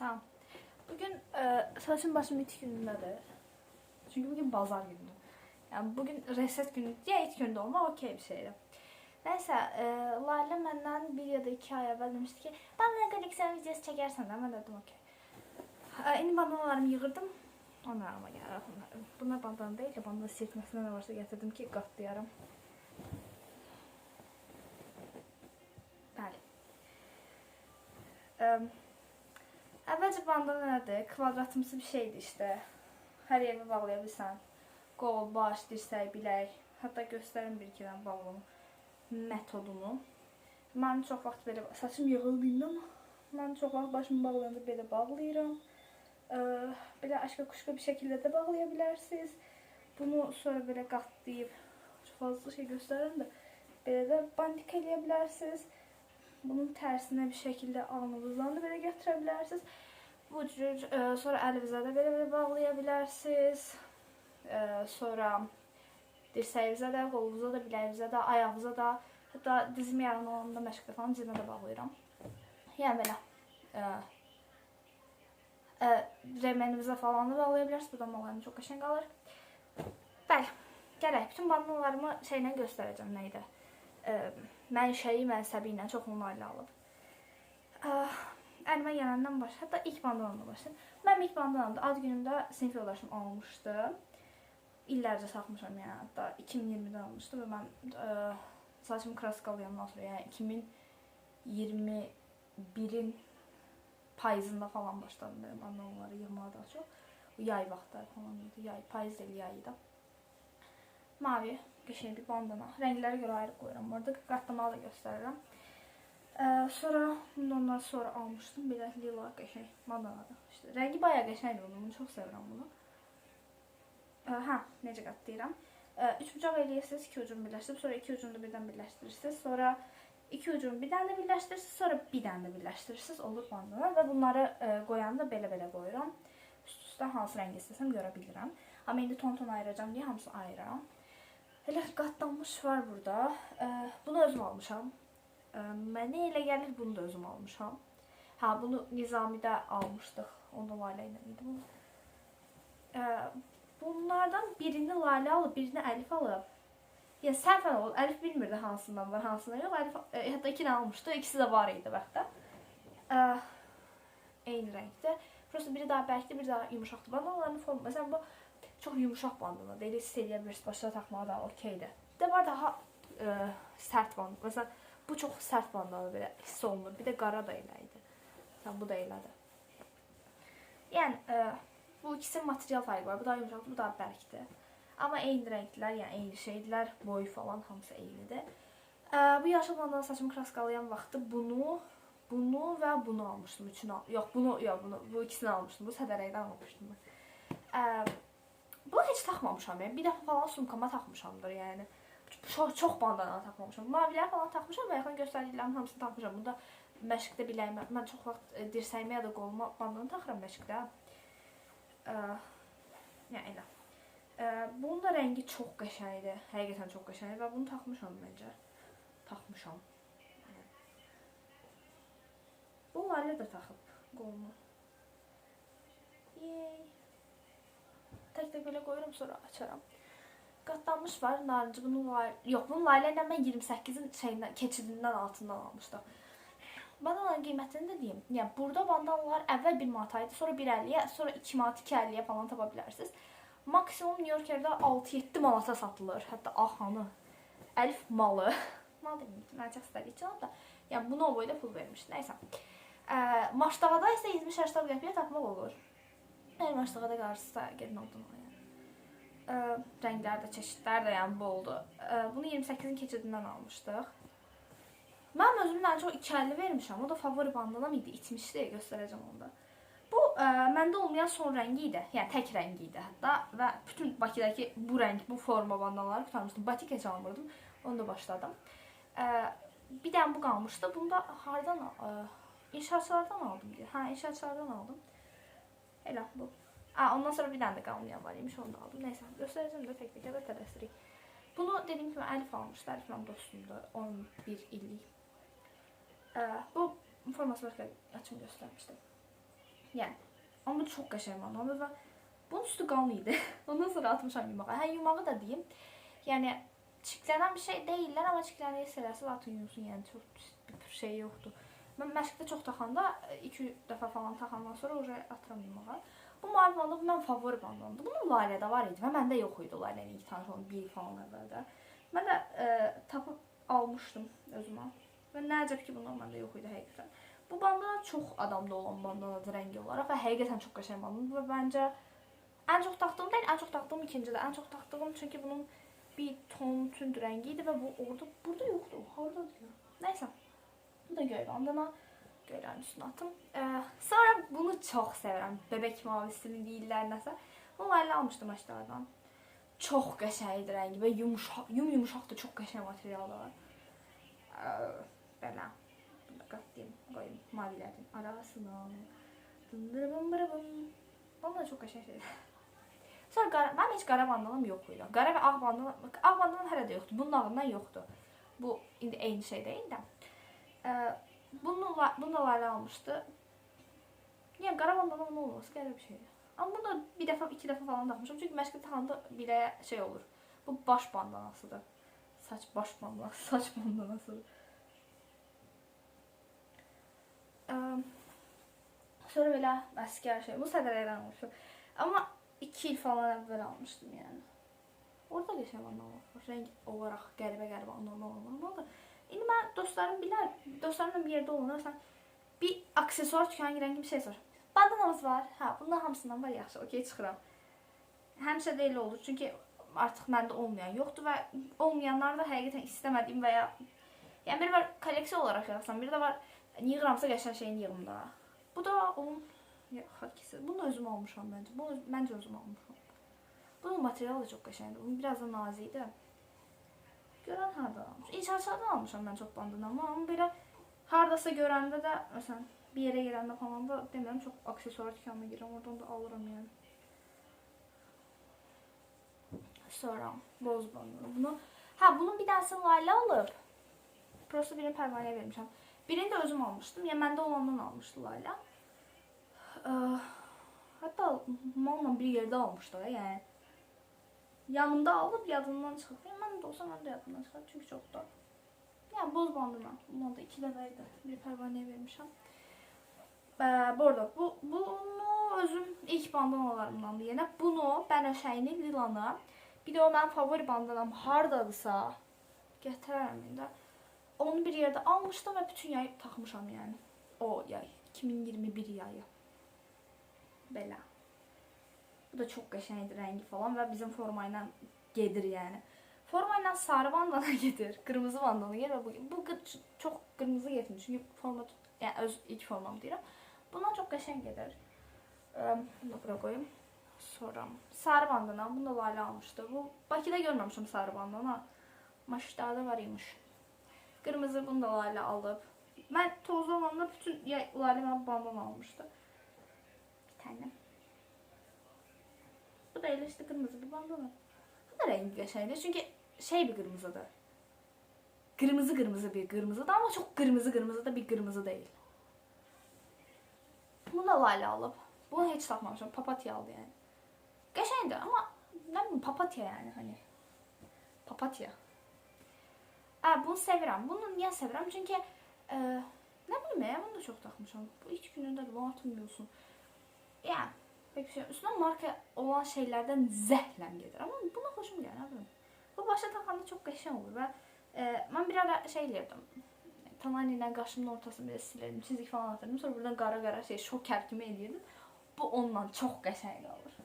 Tamam. Bugün e, saçım başım itik günündedir. Çünkü bugün bazar günü. Yani bugün reset günü diye ilk günde olmak okey bir şeydi. Neyse, e, Lale benden bir ya da iki ay evvel demişti ki bana koleksiyon videosu çekersen de ben dedim okey. E, indi bandanalarımı yığırdım. Onlar ama geldi. Bunlar bandana değil de bandana sirtmesine ne varsa getirdim ki katlayarım. Bəli. Ə, Əvvəlcə bandana nədir? Kvadratımsı bir şeydir işte. Hər yerinə bağlaya bilsən. Qol, baş, dirsək, bilək. Hətta göstərim bir iki dənə bağlama metodunu. Mən çox vaxt belə saçım yığıldığından mən çox vaxt başımı bağlayanda belə bağlayıram. Ə, belə aşka kuşka bir şəkildə də bağlaya bilərsiniz. Bunu sonra belə qatlayıb çox fazla şey göstərirəm də belə də bandik eləyə bilərsiniz. Bunun tərsinə bir şəkildə alnınızdan da belə gətirə. Bu cür e, sonra əlinizə də belə belə bağlaya bilərsiniz. E, sonra dirsəyinizə də, qolunuza da, biləyinizə də, ayağınıza da, hətta dizim yarım olanda məşqdə falan cibimə də bağlayıram. Yəni belə. E, e, remenimizə falan da bağlaya bilərsiniz. Buradan malarım çox qəşəng qalır. Bəli. Gələk. Bütün bandanalarımı şeylə göstərəcəm nə idi. E, mənşəyi mənsəbi ilə çox onlarla alıb. Ah, Əlimə gələndən baş, hətta ilk bandanamla başladım. Mən ilk bandanamda ad günümdə sinif yoldaşım almışdı. İllərcə saxmışam yəni, hətta 2020-də almışdı və mən ə, saçımı kraskalayandan sonra, yəni 2021-in payızında falan başladım belə bandanaları yığmağa daha çox. Yay vaxtları falan idi, yay, payız deyil, yay idi. Mavi, qəşəng bir bandana. Rənglərə görə ayrı qoyuram. Orada qatlamağı da göstərirəm. Ee, sonra bundan sonra almışdım belə lila qəşəng bandanadır. İşte rəngi bayağı qəşəngdir bunun. Bunu çox sevirəm bunu. Ee, hə, necə qatlayıram? Ee, üç bucaq eləyirsiniz, iki ucunu birləşdirib, sonra iki ucunu da birdən birləşdirirsiniz. Sonra iki ucunu bir dənə də birləşdirirsiniz, sonra bir dənə də birləşdirirsiniz. Olur bandana və bunları e, qoyanda belə-belə qoyuram. Üst-üstə hansı rəng istəsəm görə bilirəm. İndi ton-ton ayıracağam deyə hamısını ayıram. Elə qatlanmış var burada. Ee, bunu özüm almışam. Ə, Mənə elə gəlir bunu da özüm almışam. Hə, bunu Nizamidə almışdıq. Onda Lalə ilə idi bu. Ə, bunlardan birini Lalə alıb, birini Əlif alıb. Ya səhvən olub. Əlif bilmirdi hansından var, hansından yox. Əlif ə, hətta iki dənə almışdı. İkisi də var idi vaxtda. Ə, eyni rəngdə. Prosta biri daha bərkdir, biri daha yumşaqdır. Bandanaların formu, məsələn bu bandana. Deyil, hiss edə bilirsiniz, başına taxmağa da okeydir. Bir də var daha ə, sərt bandana. Məsələn, bu çox sərt bandana belə hiss olunur. Bir də qara da elə idi. Bu da elədir. Yəni ə, bu ikisinin material fərqi var. Bu daha yumşaqdır, bu daha bərkdir. Amma eyni rəngdilər, yəni eyni şeydilər, boyu falan hamısı eynidir. Ə, bu yaşıl bandana saçımı kraskalayan vaxtı bunu, bunu və bunu almışdım. Üçünü al yox, bunu, yox, bunu, bu ikisini almışdım. Bu sədərəkdən almışdım. Ə, bunu heç taxmamışam. Yəni bir dəfə falan sumkama taxmışamdır, yəni çox çox bandana taxmamışam. Mavilər falan taxmışam və yaxın göstərdiklərimin hamısını taxmışam. Bunda məşqdə biləyimə, mən çox vaxt e, dirsəyimə ya da qoluma bandana taxıram məşqdə. Ə, elə. Bunun da rəngi çox qəşəngdir. Həqiqətən çox qəşəngdir və bunu taxmışam məncə. Taxmışam. Bu Lalə də taxıb qoluna. Yey. Tək-tək belə qoyuram sonra açaram qatlanmış var. Narıncı bunun var. Yox, bunun Layla ilə mən 28-in şeyindən, keçidindən altından almışdım. Bandanaların qiymətini də deyim. Yəni burada bandanalar əvvəl 1 manat idi, sonra 1.50-yə, sonra 2 manat, 2.50-yə falan tapa bilərsiniz. Maksimum New Yorkerdə 6-7 manata satılır. Hətta axanı. Əlif malı. Mal deməyim, çox istədik canım da. Yəni bunu o boyda pul vermiş. Nəysə. Ə, Maşdağada isə 70-80 qəpiyə tapmaq olur. Əgər Maşdağada qarşısa gedin oradan alın. Ə, rənglər də, çeşidlər də yəni boldur. Ə, bunu 28-in keçidindən almışdıq. Mən özümdən çox 2.50 vermişəm. O da favori bandanam idi. İtmişdi, göstərəcəm onda. Bu ə, məndə olmayan son rəngi idi. Yəni tək rəngi idi hətta və bütün Bakıdakı bu rəng, bu forma bandanaları qurtarmışdım. Batik heç almırdım. Onu da başladım. Ə, bir dənə bu qalmışdı. Bunu da hardan ə, inşaatçılardan aldım deyə. Hə, inşaatçılardan aldım. Bu. Aa, ondan sonra bir dənə də qalmayan var imiş, onu da aldım. Nəysə, göstərəcəm də tək-tək də tələsirik. Bunu dediyim kimi Əlif almışdı. Əlif mənim dostumdur. 11 illik. Ee, bu forması başqa açım göstərmişdim. Yəni, amma çox qəşəng bandanadır və bunun üstü idi. Ondan sonra atmışam yumağa. Hə, yumağı da deyim. Yəni çiklənən bir şey deyillər, amma çiklənəyə sələsi atın yumsun, yəni çox bir şey yoxdur. Mən məşqdə çox taxanda 2 dəfə falan taxandan sonra uje atıram yumağa. Bu mavi bandana mənim favori bandanadır. Bunun Lalədə var idi və məndə yox idi Lalənin ilk tanış olan 1 il falan əvvəldə. Mən də e, tapıb almışdım özümə. Və nəcəb ki, bunlar məndə yox idi həqiqətən. Bu bandana çox adamda olan bandanadır rəngi olaraq və həqiqətən çox qəşəng bandanadır və məncə ən çox taxdığım deyil, ən çox taxdığım ikincidə. Ən çox taxdığım çünki bunun bir ton tünd rəngi idi və bu orada burada yoxdur. Hardadır? Nəysə. Bu da göy bandana. Göylərin üstünə atım. Ee, sonra bunu çox sevirəm. Bebek mavisini deyirlər nəsə. Bunu əllə almışdım aşağıdan. Çox qəşəngdir rəngi və yumşaq, yum yumşaqdır, çox qəşəng materialı var. Ee, belə. Bunu qatlayım, qoyum mavilərin arasına. Dındırım bırım. Bunlar çox qəşəng. Sonra qara, mənim heç qara bandalım yox idi. Qara və ağ bandalım, ağ bandalım hələ. Bunun ağından yoxdur. Bu indi eyni şey deyil də. Ee, bunu, bunu da Layla almışdı. Yəni qara bandalımın olması qəribə bir şeydir. Amma bunu da bir dəfə, iki dəfə falan taxmışam. Çünki məşqdə taxanda biləyə şey olur. Bu baş bandanasıdır. Saç baş bandanası, saç bandanasıdır. Ee, sonra belə əskər şey. Bu sədərəkdən almışam. Amma 2 il falan əvvəl almışdım yəni. Orada qəşəng bandana var. Rəng olaraq qəribə-qəribə normal olmalı. da İndi mən dostlarım bilər, dostlarımla bir olanda məsələn bir aksesuar dükanına girən kimi şey sorur. Bandanamız var. Hə, bunların hamısından var yaxşı. Okey çıxıram. Həmişə də elə olur. Çünki artıq məndə olmayan yoxdur və olmayanları da həqiqətən istəmədiyim və ya yəni biri var kolleksiya olaraq yığsam, biri də var yığıramsa qəşəng şeyini yığım da. Bu da onun hakisi. Bunu özüm almışam məncə. Bunu məncə özüm almışam. Bunun materialı da çox qəşəngdir. Bunun biraz da nazikdir. Görən harda almış? İnşaatçılardan almışam mən çox bandanamı, amma belə hardasa görəndə də məsələn bir yerə girəndə falan da demirəm çox aksesuar dükanına girirəm, oradan da alıram yəni. Sonra boz bandana. Bunu ha bunun bir dərsini Layla alıb. Prosta birini pərvanəyə vermişəm. Birini də özüm almışdım. Yəni məndə olandan almışdı Layla. Ee, Hətta malla bir yerdə almışdı, yəni yanımda alıb yadımdan çıxıb. Yəni, mən də olsa mən də yadımdan çıxar çünki çox da. Yəni boz bandana. Bundan da 2 dəfə idi. Bir pərvanəyə vermişəm. Ee, bu arada bu bunu özüm ilk bandanalarımdandır. Yəni bunu bənövşəyini, lilanı, bir də o mənim favori bandanam hardadısa gətirərəm indi. Onu bir yerdə almışdım və bütün yay taxmışam yəni. O yay 2021 yayı. Belə. Bu da çox qəşəngdir rəngi falan və bizim forma ilə gedir yəni. Forma ilə sarı bandana gedir, qırmızı bandana gedir və bu, bu çox qırmızı getmir çünki forma yəni öz ilk formam deyirəm. Bundan çox qəşəng gedir. Bunu da qoyum. Sonra sarı bandana, bunu da Layla almışdı. Bu Bakıda görməmişəm sarı bandana. Maşdada var imiş. Qırmızı bunu da Layla alıb. Mən tozlu olanda bütün Layla mənə bandana almışdı. Bir tane. Bu da elə işte qırmızı bir bandana. Bu da rəngi qəşəngdir çünki şey bir qırmızıdır. Qırmızı qırmızı bir qırmızıdır amma çox qırmızı qırmızı da bir qırmızı deyil. Bunu da Layla alıb. Bunu heç tapmamışam. Papatya aldı yəni. Qəşəngdir amma nə bilim papatya yəni hani. Papatya. Aa, bunu sevirəm. Bunu niyə sevirəm? Çünki e, nə bilim ya, bunu da çox taxmışam. Bu ilk günündə də bunu atmıyorsun. Yəni, pek bir şey. Üstüne marka olan şeylerden zəhləm gedir. Amma buna nə bilim. Bu başa taxanda çox qəşəng olur və e, mən bir ara şey eləyirdim. Tanani ilə qaşımın ortasını belə silirdim, çizik falan atırdım. Sonra buradan qara-qara şey şoker kimi eləyirdim. Bu onunla çox qəşəng olur.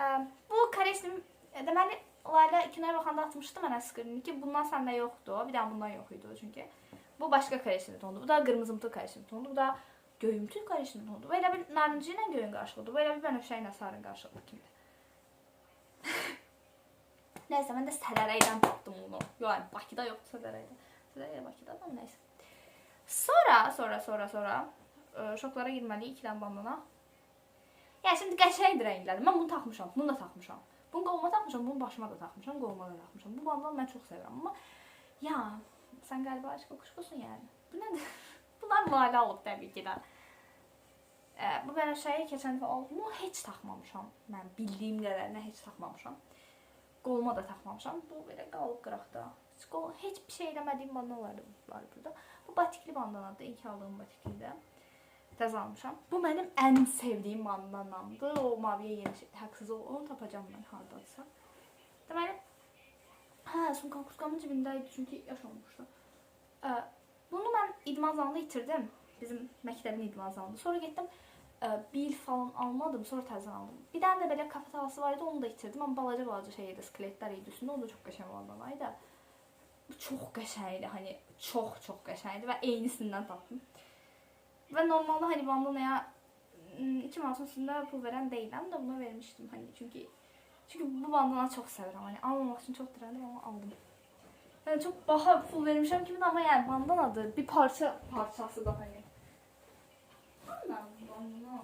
E, bu koreyslim deməli Layla ikinə baxanda atmışdı mənə skrini ki, bundan səndə yoxdur. Bir dənə bundan yox idi o çünki. Bu başqa koreyslim tondu. Bu da qırmızımtıl koreyslim tondu. Bu da göyümtül koreyslim tondu. Bu elə bir narıncı ilə göyün qarşılıqdır. Bu elə bir bənövşə ilə sarın qarşılığı kimidir. Nəysə, mən də Sədərəydən tapdım bunu. Yox, Bakıda yoxdur Sədərəydə. Sədərəyə Bakıda da nəysə. Sonra, sonra, sonra, sonra ə, şoklara girməliyik iki dənə bandana. Yəni şimdi qəşəngdir rəngləri. Mən bunu taxmışam, bunu da taxmışam. Bunu qoluma taxmışam, bunu başıma da taxmışam, qoluma da taxmışam. Bu bandanı mən çox sevirəm, amma ya sən qəlbə aşkı kuşkusun yəni. Bu nədir? Bunlar Lalə təbii ki də. Ə, bu belə şeyi keçən dəfə aldım. Bunu heç taxmamışam. Mən bildiyim qədərinə heç taxmamışam. Qoluma da taxmamışam. Bu belə qalıb qıraqda. Heç, qol, bir şey eləmədiyim bandanalar da var burada. Bu batikli bandanadır. İlk aldığım batiklidir. Təzə almışam. Bu mənim ən sevdiyim bandanamdır. O maviyə yeni şey, haqsız ol. Onu tapacağam mən hardadsa. Deməli, hə, sumkam kuskamın cibində idi çünki yaş olmuşdu. Ə, bunu mən idman zalında itirdim. Bizim məktəbin idman zalında. Sonra getdim ə, bir il falan almadım, sonra təzədən aldım. Bir dənə də belə kafe var idi, onu da itirdim. Amma balaca balaca şey idi, skeletlər idi üstündə. O da çox qəşəng. Bu çox qəşəngdir, hani çox çox qəşəngdir və eynisindən tapdım. Və normalde hani bandanaya ım, iki manatın üstünde pul veren değilim de buna vermiştim hani çünkü çünkü bu bandana çok severim hani almamak için çok direndim ama aldım. Yani çok baha pul vermişim gibi ama yani bandanadır bir parça parçası da hani. Bandana.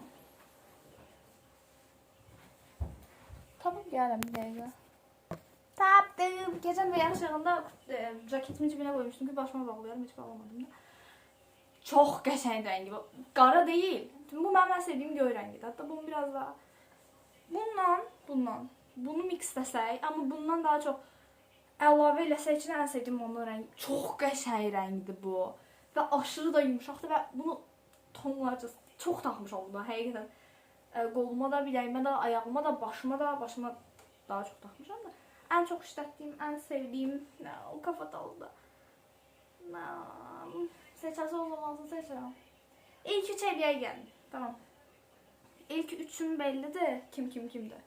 Tapıp geldim bir dakika. Taptım. Geçen bir yanlış yanında e, ceketimin cebine koymuştum ki başıma bağlıyorum hiç bağlamadım da. Çok qəşəng rəngi. Qara deyil. Bu mənim ən sevdiyim göy rəngidir. Hətta bunu biraz daha bundan, bundan bunu miksləsək, amma bundan daha çox əlavə eləsək içinə ən sevdiyim onun rəngi. Çox qəşəng rəngdir bu. Və aşırı da yumşaqdır və bunu tonlarca çox taxmışam bunu həqiqətən. Ə, qoluma da, biləyimə də, ayağıma da, başıma da, başıma daha çox taxmışam da. Ən çox işlətdiyim, ən sevdiyim nə, o kafatalda. Nə, Seçerse o zaman seçerim. İlk üç hediye geldi. Tamam. İlk üçün bellidir. Kim kim kimdir.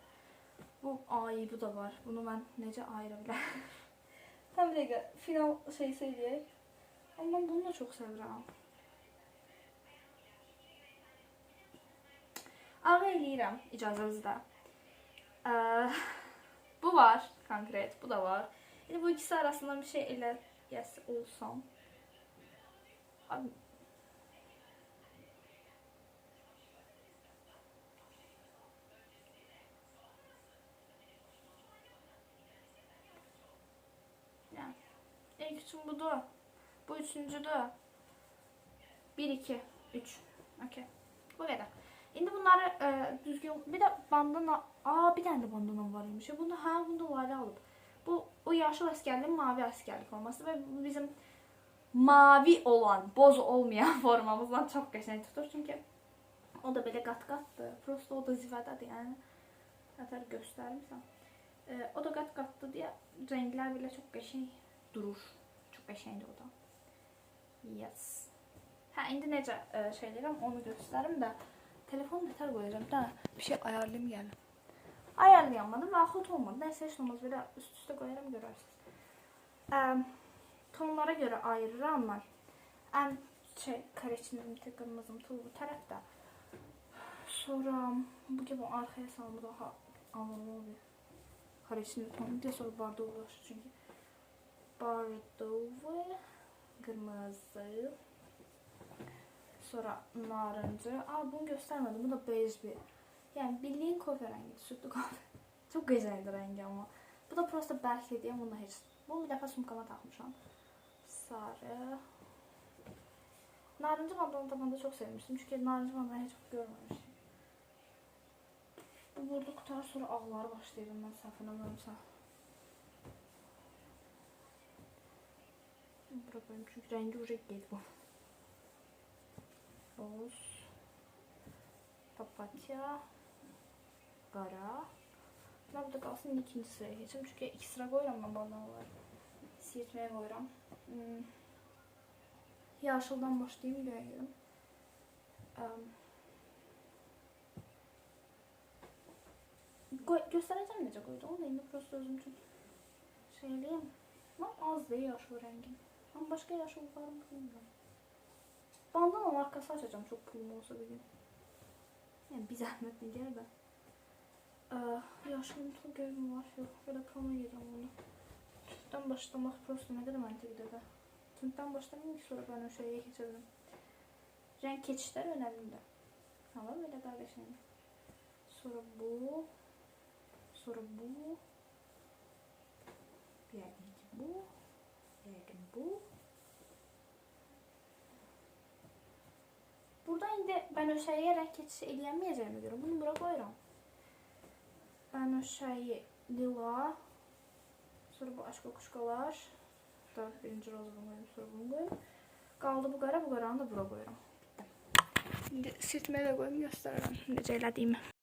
Bu ay bu da var. Bunu ben nece ayırabilirim. Tam bir dakika. Final şey söyleyeyim. Ama bunu da çok seviyorum. Ağ eləyirəm icazənizlə. Ee, bu var konkret, bu da var. Yani bu ikisi arasında bir şey elə yes, olsam. Abi. İlk üçün budur. Bu üçüncüdür. 1, 2, 3. Okey. Bu kadar. Şimdi bunları e, düzgün bir de bandana aa bir tane de bandana varmış. Bunu ha bunu da vale alıp. Bu o yaşlı askerliğin mavi askerlik olması ve bizim mavi olan, boz olmayan formamızdan çok qəşəng tutur. Çünki o da belə qat-qatdır. Prosta o da zivədadır, yəni. Nətər göstərmirsən. E, o da qat-qatdır deyə rənglər belə çox qəşəng durur. Çox qəşəngdir o da. Yes. Hə, indi necə e, şey onu göstərim. Telefonu nətər qoyacağım da bir şey ayarlayım gəlim. Ayarlayamadım və axut olmadı. Nəysə heç olmaz belə üst-üstə qoyaram görərsiniz. E, tonlara göre ayırıram ben. En şey kareçimimti, kırmızımtı bu tarafta. Sonra bu gibi arkaya salma daha anlamlı oluyor. Kareçimli ton. Bir de sonra bardağı ulaşır çünkü. Bardağı, kırmızı. Sonra narıncı. Aa bunu göstermedim. Bu da bej bir. Yani bildiğin kofe rengi. Sütlü kofe. Çok güzeldi rengi ama. Bu da prosta berk hediye. Bunu da hiç. Bunu bir defa sumkama takmışam sarı. Narıncı bandana da ben de çok sevmiştim. Çünkü narıncı bandana hiç görmemiştim. Bu burada sonra ağlar başlayırım ben səhv eləmirəmsə. Bura koyayım çünkü rengi uca geldi bu. Roz. Papatya. Qara. Ben burada qalsın ikinci sıraya geçeyim. Çünkü iki sıra koyuram ben bandanaları. Siyirtmeye koyuram. Hmm. Yaşıldan başlayayım görelim. Um, göstereceğim nece koydu. Onu da yine prosto özüm için şeyleyeyim. Ama az değil yaşıl rengim. Ama başka yaşıl var mı bilmiyorum. Bandana markası açacağım çok pulum olsa bir gün. Yani bir zahmet değil de. Ee, yaşlı mutlu görüm var. Yok ya da promo yiyeceğim onu. Tüpten başlamak prosto ne kadar mantıklı da. Tüpten başlamayayım ki sonra ben o şeye geçebilirim. Renk geçişler önemli. Tamam böyle kardeşim. Sonra bu. Sonra bu. Bir yerden bu. Bir bu. Bu İndi bənövşəyə rəng keçişi eləyənməyəcəyimə görə bunu bura qoyuram. Bənövşəyi lila. Sonra bu aşk kuşkalar. Da birinci rozu bunu koyayım, sonra bunu koyayım. Qaldı bu qara, bu qaranı da bura qoyuram. Bitdi. İndi sirtməyə də qoyum göstərirəm necə elədiyimi.